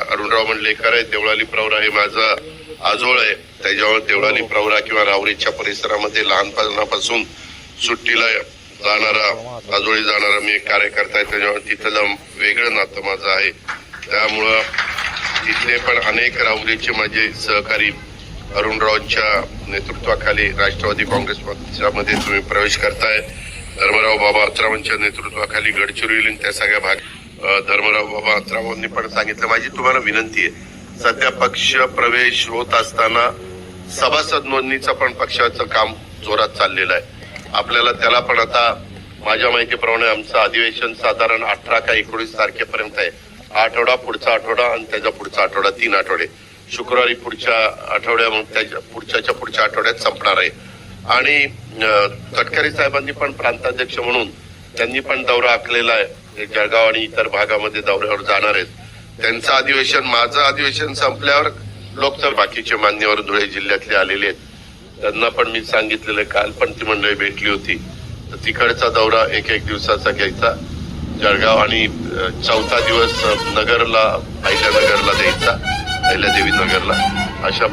अरुणराव मंडलेकर आहे देवळाली प्रवरा हे माझा आजोळ आहे. त्याच्यामुळे देवळाली प्रवरा किंवा रावरीच्या परिसरामध्ये लहानपणापासून सुट्टीला जाणारा आजोळी जाणारा मी एक कार्यकर्ता आहे त्याच्यावर तिथलं वेगळं नातं माझं आहे. त्यामुळं तिथले पण अनेक राहुरीचे माझे सहकारी अरुणरावांच्या नेतृत्वाखाली राष्ट्रवादी काँग्रेस पक्षामध्ये तुम्ही प्रवेश करताय. धर्मराव बाबा अत्रावांच्या नेतृत्वाखाली गडचिरोली त्या सगळ्या भाग धर्मराव बाबा अत्रावांनी पण सांगितलं. माझी तुम्हाला विनंती आहे. सध्या पक्ष प्रवेश होत असताना सभासद नोंदणीचं पण पक्षाचं काम जोरात चाललेलं आहे. आपल्याला त्याला पण आता माझ्या माहितीप्रमाणे आमचं अधिवेशन साधारण अठरा का एकोणीस तारखेपर्यंत आहे. आठवडा पुढचा आठवडा आणि त्याचा पुढचा आठवडा तीन आठवडे. शुक्रवारी पुढच्या आठवड्या मग त्याच्या पुढच्याच्या पुढच्या आठवड्यात संपणार आहे. आणि तटकरे साहेबांनी पण प्रांताध्यक्ष म्हणून त्यांनी पण दौरा आखलेला आहे. जळगाव आणि इतर भागामध्ये दौऱ्यावर जाणार आहेत. त्यांचं अधिवेशन माझं अधिवेशन संपल्यावर लोक तर बाकीचे मान्यवर धुळे जिल्ह्यातले आलेले आहेत. त्यांना पण मी सांगितलेलं आहे, काल पण ती मंडळी भेटली होती. तर तिकडचा दौरा एक एक दिवसाचा घ्यायचा. जळगाव आणि चौथा दिवस नगरला पहिल्या नगरला द्यायचा पहिल्या देवी नगरला. अशा